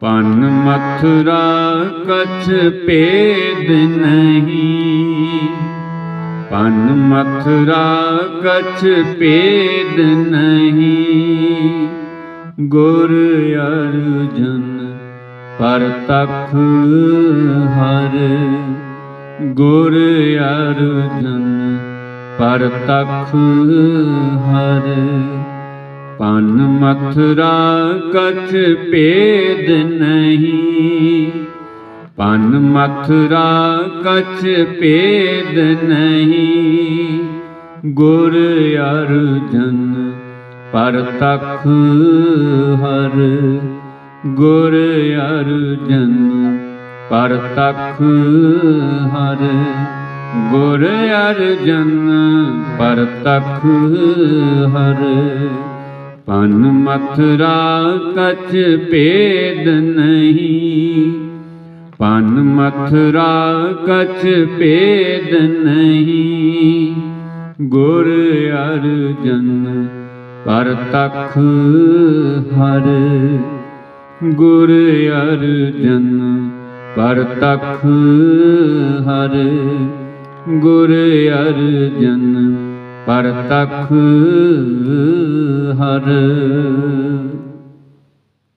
ਪਨ ਮਥੁਰਾ ਕਛ ਭੇਦ ਨਹੀਂ। ਪਨ ਮਥੁਰਾ ਕਛ ਭੇਦ ਨਹੀਂ। ਗੁਰ ਅਰਜਨ ਪਰ ਤਖ ਹਰ। ਗੁਰ ਅਰਜਨ ਪਰ ਤਖ ਹਰ। ਪਨ ਮਥੁਰਾ ਕਛ ਭੇਦ ਨਹੀਂ। ਪਨ ਮਥੁਰਾ ਕਛ ਭੇਦ ਨਹੀਂ। ਗੁਰ ਅਰਜਨ ਪਰ ਤਖ ਹਰ। ਗੁਰ ਅਰਜਨ ਪਰ ਤਖ ਹਰ। ਗੁਰ ਅਰਜਨ ਪਰ ਤਖ ਹਰ। ਪਨ ਮਥੁਰਾ ਕਛ ਭੇਦ ਨਹੀਂ ਪਨ ਮਥੁਰਾ ਕਛ ਭੇਦ ਨਹੀਂ ਗੁਰ ਅਰਜਨ ਪਰ ਤਖ ਹਰ ਗੁਰ ਅਰਜਨ ਪਰ ਤਖ ਹਰ ਗੁਰ ਅਰਜਨ ਪਰ ਤਖ ਹਰ